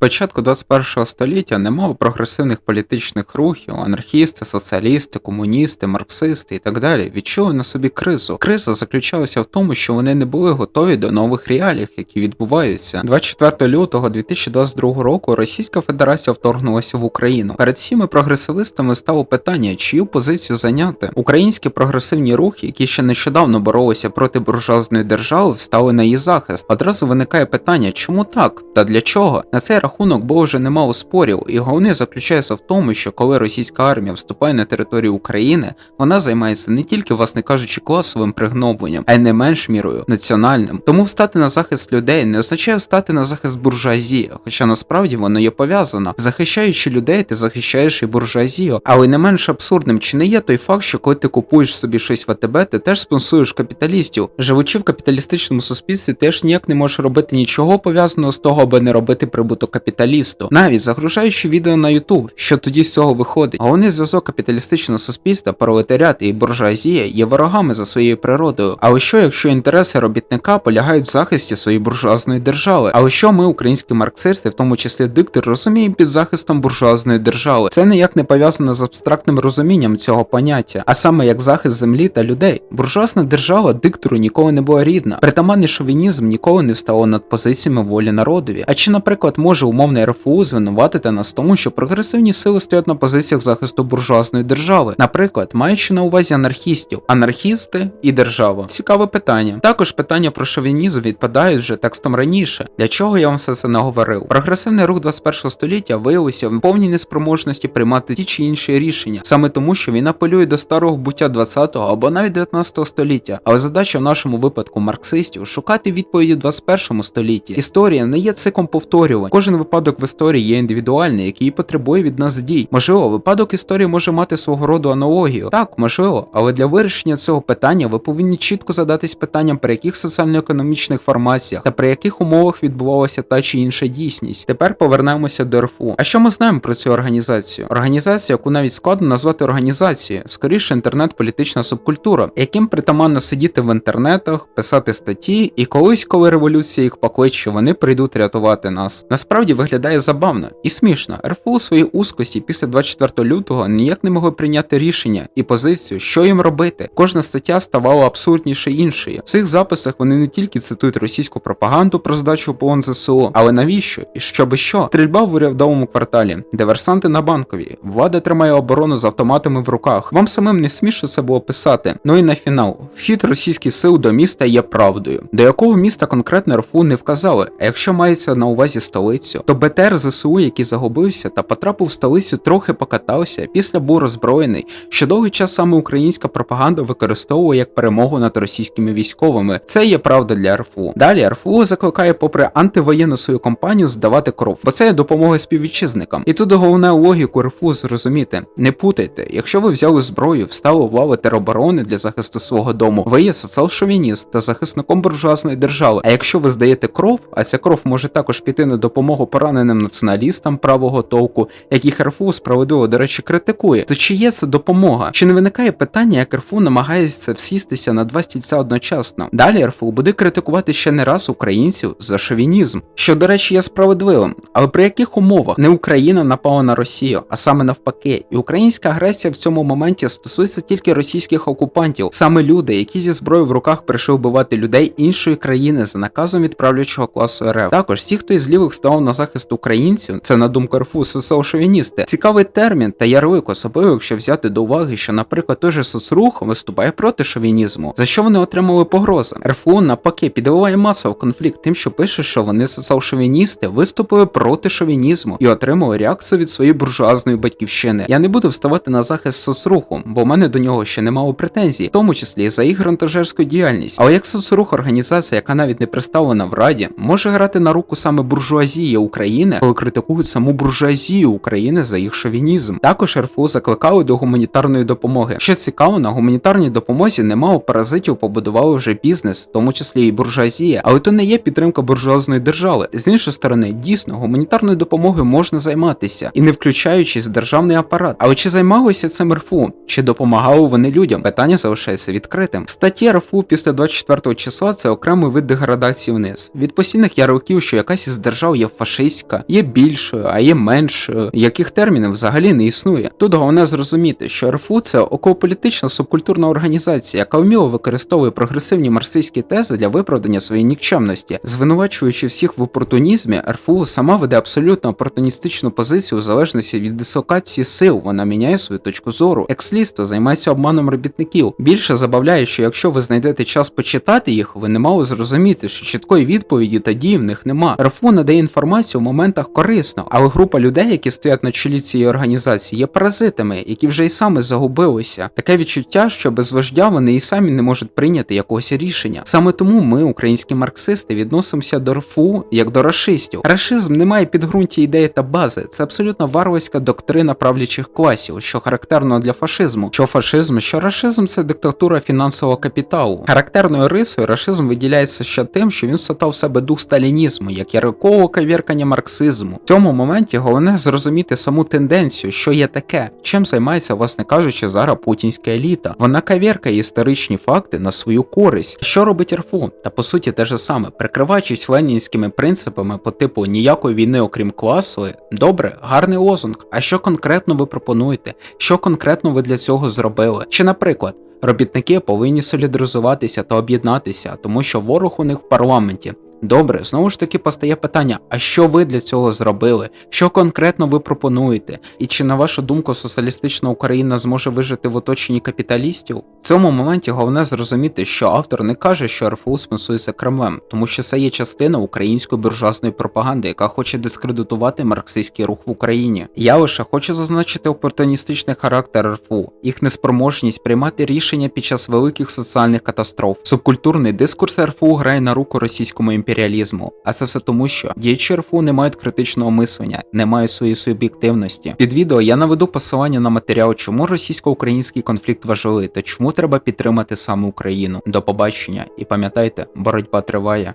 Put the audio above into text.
Початку 21 століття немало прогресивних політичних рухів, анархісти, соціалісти, комуністи, марксисти і так далі відчули на собі кризу. Криза заключалася в тому, що вони не були готові до нових реалій, які відбуваються. 24 лютого 2022 року Російська Федерація вторгнулася в Україну. Перед всіми прогресивистами стало питання, чию позицію зайняти. Українські прогресивні рухи, які ще нещодавно боролися проти буржуазної держави, встали на її захист. Одразу виникає питання, чому так та для чого? На цей рахунок було вже немало спорів, і головне заключається в тому, що коли російська армія вступає на територію України, вона займається не тільки, власне кажучи, класовим пригнобленням, а й не менш мірою національним. Тому встати на захист людей не означає встати на захист буржуазії, хоча насправді воно є пов'язано. Захищаючи людей, ти захищаєш і буржуазію, але не менш абсурдним чи не є той факт, що коли ти купуєш собі щось в АТБ, ти теж спонсуєш капіталістів. Живучи в капіталістичному суспільстві, теж ніяк не можеш робити нічого пов'язаного з того, аби не робити прибуток капіталісту, навіть загружаючи відео на YouTube, що тоді з цього виходить. Головний зв'язок капіталістичного суспільства, пролетаріат і буржуазія є ворогами за своєю природою. Але що, якщо інтереси робітника полягають в захисті своєї буржуазної держави? Але що ми, українські марксисти, в тому числі диктор, розуміємо під захистом буржуазної держави? Це ніяк не пов'язано з абстрактним розумінням цього поняття, а саме як захист землі та людей. Буржуазна держава диктору ніколи не була рідна. Притаманний шовінізм ніколи не встало над позиціями волі народові. А чи, наприклад, може умовне РФУ звинуватити нас в тому, що прогресивні сили стоять на позиціях захисту буржуазної держави, наприклад, маючи на увазі анархістів, анархісти і держава. Цікаве питання. Також питання про шовінізм відпадають вже текстом раніше. Для чого я вам все це наговорив? Прогресивний рух 21 століття виявився в повній неспроможності приймати ті чи інші рішення, саме тому, що він апелює до старого буття 20-го або навіть 19 століття. Але задача в нашому випадку марксистів шукати відповіді в 21 столітті. Історія не є циклом повторювань. Кожен випадок в історії є індивідуальний, який потребує від нас дій. Можливо, випадок історії може мати свого роду аналогію. Так, можливо, але для вирішення цього питання ви повинні чітко задатись питанням, при яких соціально-економічних формаціях та при яких умовах відбувалася та чи інша дійсність. Тепер повернемося до РФУ. А що ми знаємо про цю організацію? Організацію, яку навіть складно назвати організацією, скоріше інтернет-політична субкультура, яким притаманно сидіти в інтернетах, писати статті, і колись, коли революція їх покличе, вони прийдуть рятувати нас. Насправді виглядає забавно і смішно. РФУ у своїй узкості після 24 лютого ніяк не могли прийняти рішення і позицію, що їм робити. Кожна стаття ставала абсурдніше іншою. В цих записах вони не тільки цитують російську пропаганду про здачу полон ЗСУ, але навіщо? І щоби що? Стрільба в урядовому кварталі, диверсанти на банковій, влада тримає оборону з автоматами в руках. Вам самим не смішно це було писати. Ну і на фінал. Вхід російських сил до міста є правдою. До якого міста конкретно РФУ не вказали. А якщо мається на увазі столицю, то БТР ЗСУ, який загубився та потрапив в столицю, трохи покатався. Після був роззброєний, що довгий час саме українська пропаганда використовує як перемогу над російськими військовими. Це є правда для РФУ. Далі РФУ закликає, попри антивоєнну свою кампанію, здавати кров, бо це є допомога співвітчизникам. І тут головне логіку РФУ зрозуміти. Не путайте, якщо ви взяли зброю, встали в лави тероборони для захисту свого дому, ви є соціал-шовініст та захисником буржуазної держави. А якщо ви здаєте кров, а ця кров може також піти на допомогу пораненим націоналістам правого толку, яких РФУ справедливо, до речі, критикує, то чи є це допомога? Чи не виникає питання, як РФУ намагається всістися на два стільця одночасно? Далі РФУ буде критикувати ще не раз українців за шовінізм, що, до речі, є справедливим. Але при яких умовах не Україна напала на Росію, а саме навпаки, і українська агресія в цьому моменті стосується тільки російських окупантів, саме люди, які зі зброєю в руках прийшли вбивати людей іншої країни за наказом відправлячого класу РФ. Також ті, хто із лівих став на захист українців, це на думку РФУ соціал-шовіністи. Цікавий термін та ярлик, особливо якщо взяти до уваги, що, наприклад, той же соцрух виступає проти шовінізму, за що вони отримали погрози. РФУ навпаки підливає масово конфлікт тим, що пише, що вони соціал-шовіністи виступили проти шовінізму і отримали реакцію від своєї буржуазної батьківщини. Я не буду вставати на захист соцруху, бо в мене до нього ще немало претензій, в тому числі за їх грантажерську діяльність. Але як соцрух організація, яка навіть не представлена в раді, може грати на руку саме буржуазії України, коли критикують саму буржуазію України за їх шовінізм. Також РФУ закликали до гуманітарної допомоги. Що цікаво, на гуманітарній допомозі немало паразитів побудували вже бізнес, в тому числі і буржуазія, але то не є підтримка буржуазної держави. З іншої сторони, дійсно, гуманітарною допомогою можна займатися і не включаючись в державний апарат. Але чи займалися цим РФУ? Чи допомагали вони людям? Питання залишається відкритим. Стаття РФУ після 24 числа це окремий вид деградації вниз. Від постійних ярликів, що якась із держав є фашистська, є більшою, а є меншою, яких термінів взагалі не існує. Тут головне зрозуміти, що РФУ це околополітична субкультурна організація, яка вміло використовує прогресивні марксистські тези для виправдання своєї нікчемності, звинувачуючи всіх в опортунізмі, РФУ сама веде абсолютно опортуністичну позицію у залежності від дислокації сил. Вона міняє свою точку зору. Екслісто займається обманом робітників. Більше забавляє, що якщо ви знайдете час почитати їх, ви не мали зрозуміти, що чіткої відповіді та дії в них нема. РФУ надає інформацію в моментах корисно, але група людей, які стоять на чолі цієї організації, є паразитами, які вже й саме загубилися. Таке відчуття, що без вождя вони і самі не можуть прийняти якогось рішення. Саме тому ми, українські марксисти, відносимося до РФУ як до рашистів. Рашизм не має підґрунтя ідеї та бази. Це абсолютно варварська доктрина правлячих класів, що характерно для фашизму. Що фашизм, що рашизм це диктатура фінансового капіталу. Характерною рисою рашизм виділяється ще тим, що він сотав в себе дух сталінізму, як ярикового кавіркання марксизму. В цьому моменті головне зрозуміти саму тенденцію, що є таке, чим займається, власне кажучи, зараз путінська еліта. Вона кавіркає історичні факти на свою користь. Що робить РФУ? Та по суті те же саме, прикриваючись ленінськими принципами по типу ніякої війни, окрім класової. Добре, гарний лозунг. А що конкретно ви пропонуєте? Що конкретно ви для цього зробили? Чи, наприклад, робітники повинні солідаризуватися та об'єднатися, тому що ворог у них в парламенті. Добре, знову ж таки постає питання: а що ви для цього зробили? Що конкретно ви пропонуєте? І чи на вашу думку соціалістична Україна зможе вижити в оточенні капіталістів? В цьому моменті головне зрозуміти, що автор не каже, що РФУ спонсується Кремлем, тому що це є частина української буржуазної пропаганди, яка хоче дискредитувати марксистський рух в Україні. Я лише хочу зазначити опортуністичний характер РФУ, їх неспроможність приймати рішення під час великих соціальних катастроф. Субкультурний дискурс РФУ грає на руку російському імперіалізму, а це все тому, що діячі РФУ не мають критичного мислення, не мають своєї суб'єктивності. Під відео я наведу посилання на матеріал, чому російсько-український конфлікт важливий та чому треба підтримати саме Україну. До побачення і пам'ятайте, боротьба триває.